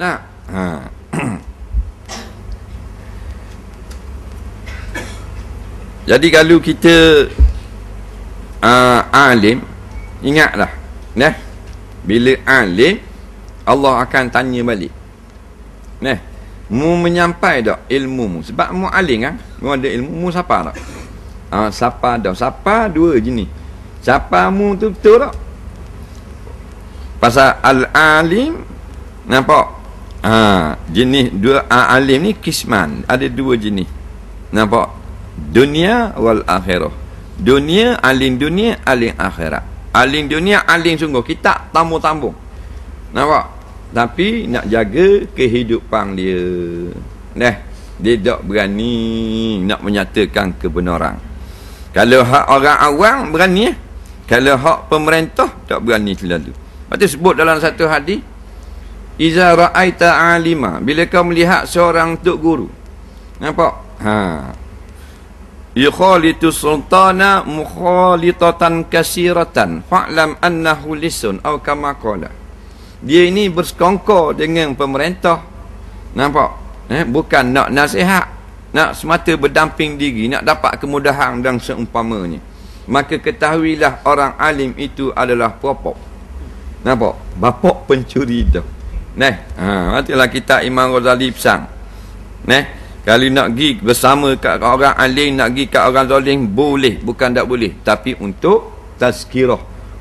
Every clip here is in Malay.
Nah. Ha. Jadi kalau kita uh, alim ingatlah nah bila alim Allah akan tanya balik. Nah mu menyampai dak ilmu mu? Sebab mu alim kan mu ada ilmu mu siapa tak? Ah uh, siapa dak siapa dua jenis. Siapa mu tu betul tak? Pasal al alim nampak ah jenis dua uh, alim ni kisman. Ada dua jenis. Nampak? Dunia wal akhirah. Dunia alim dunia alim akhirat. Alim dunia alim sungguh. Kita tamu-tamu nampak? Tapi nak jaga kehidupan dia. Nah dia tak berani nak menyatakan kebenaran. Kalau hak orang awam berani eh? kalau hak pemerintah tak berani selalu. Lepas sebut dalam satu hadis Iza ra'aita alima. Bila kau melihat seorang tuk guru Nampak? Ha. Yukhalitu sultana mukhalitatan kasiratan fa'lam annahu lisun atau kama qala. Dia ini bersekongkol dengan pemerintah. Nampak? Eh bukan nak nasihat nak semata berdamping diri nak dapat kemudahan dan seumpamanya. Maka ketahuilah orang alim itu adalah popok. Nampak? Bapak pencuri dah Neh, ha, matilah kita Imam Ghazali pesan. Neh, kalau nak pergi bersama kat orang alim, nak pergi kat orang zalim, boleh. Bukan tak boleh. Tapi untuk tazkirah.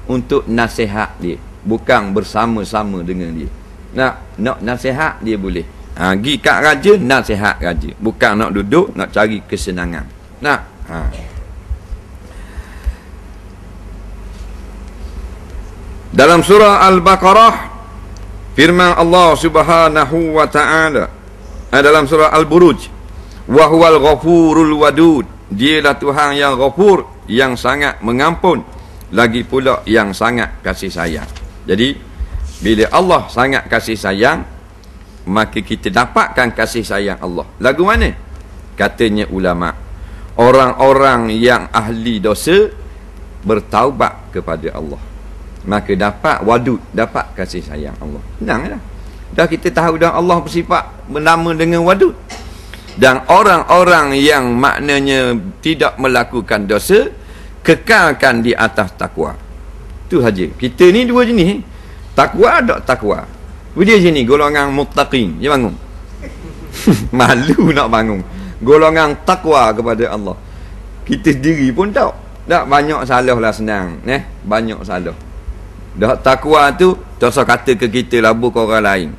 Untuk nasihat dia. Bukan bersama-sama dengan dia. Nak nak nasihat, dia boleh. Ha, pergi kat raja, nasihat raja. Bukan nak duduk, nak cari kesenangan. Nak? Ha. Dalam surah Al-Baqarah, firman Allah subhanahu wa ta'ala, dalam surah Al-Buruj wa huwal ghafurul wadud. Dialah Tuhan yang ghafur yang sangat mengampun lagi pula yang sangat kasih sayang. Jadi bila Allah sangat kasih sayang maka kita dapatkan kasih sayang Allah. Lagu mana? Katanya ulama orang-orang yang ahli dosa bertaubat kepada Allah maka dapat wadud dapat kasih sayang Allah senanglah Dah kita tahu dah Allah bersifat bernama dengan wadud. Dan orang-orang yang maknanya tidak melakukan dosa, kekalkan di atas takwa. Itu saja. Kita ni dua jenis. Takwa tak takwa. Dia sini golongan muttaqin. Dia bangun. Malu nak bangun. Golongan takwa kepada Allah. Kita sendiri pun tahu. Tak banyak salah lah senang. Eh? Banyak salah. Dah takwa tu tak usah kata ke kita lah bukan orang lain.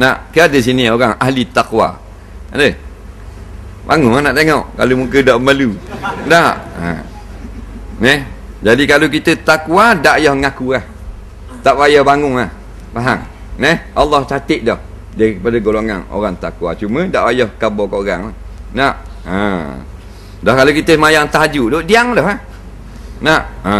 Nak ke ada sini orang ahli takwa. Ada? Bangun nak tengok kalau muka tak malu. Tak. Ha. Neh. Jadi kalau kita takwa tak payah ngaku lah. Tak payah bangun lah. Faham? Neh. Allah catik dah daripada golongan orang takwa. Cuma tak payah kabar ke orang. Nak. Ha. Dah kalau kita mayang tahajud, duk diam dah. Ha? Nak. Ha.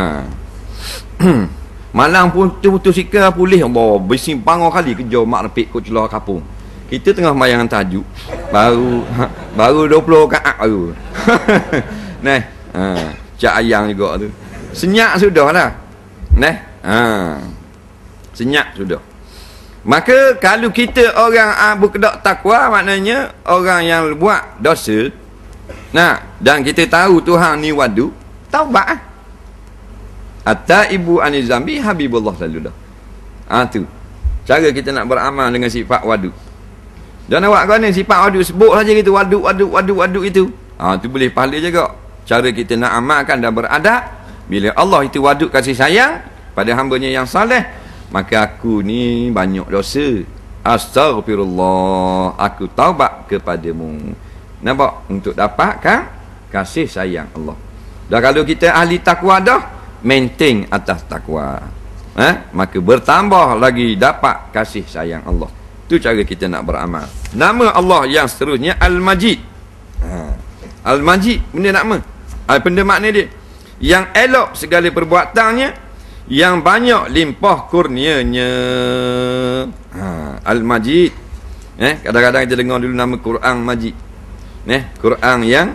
Malang pun putus sikap pulih Allah bisi bangun kali kerja mak repik kau celah kapung. Kita tengah mayangan tajuk baru ha, baru 20 kaat baru. Neh, ha, cak ayang juga tu. Senyap sudah lah. Neh, ha. Senyap sudah. Maka kalau kita orang abu kedak takwa maknanya orang yang buat dosa nah dan kita tahu Tuhan ni wadu taubat ah. Atta ibu anizambi Habibullah selalu dah. Ha, tu. Cara kita nak beramal dengan sifat wadu. Jangan awak ni sifat wadu. Sebut saja gitu. Wadu, wadu, wadu, wadu itu. Ha, tu boleh pahala juga. Cara kita nak amalkan dan beradab. Bila Allah itu wadu kasih sayang. Pada hambanya yang saleh. Maka aku ni banyak dosa. Astaghfirullah. Aku taubat kepadamu. Nampak? Untuk dapatkan kasih sayang Allah. Dah kalau kita ahli takwa dah maintain atas takwa. Ha? maka bertambah lagi dapat kasih sayang Allah. Itu cara kita nak beramal. Nama Allah yang seterusnya Al-Majid. Ha. Al-Majid benda nama. Ha, benda makna dia? Yang elok segala perbuatannya yang banyak limpah kurnianya. Ha. Al-Majid. Eh, kadang-kadang kita dengar dulu nama Quran Majid. Eh, Quran yang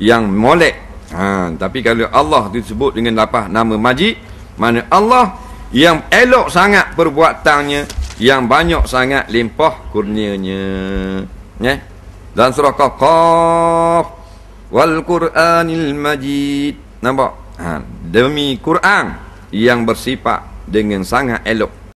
yang molek Ha, tapi kalau Allah disebut dengan lapah nama majid, mana Allah yang elok sangat perbuatannya yang banyak sangat limpah kurnianya. Ya dan surah qaf. Wal qur'anil majid. Nampak? Ha, demi Quran yang bersifat dengan sangat elok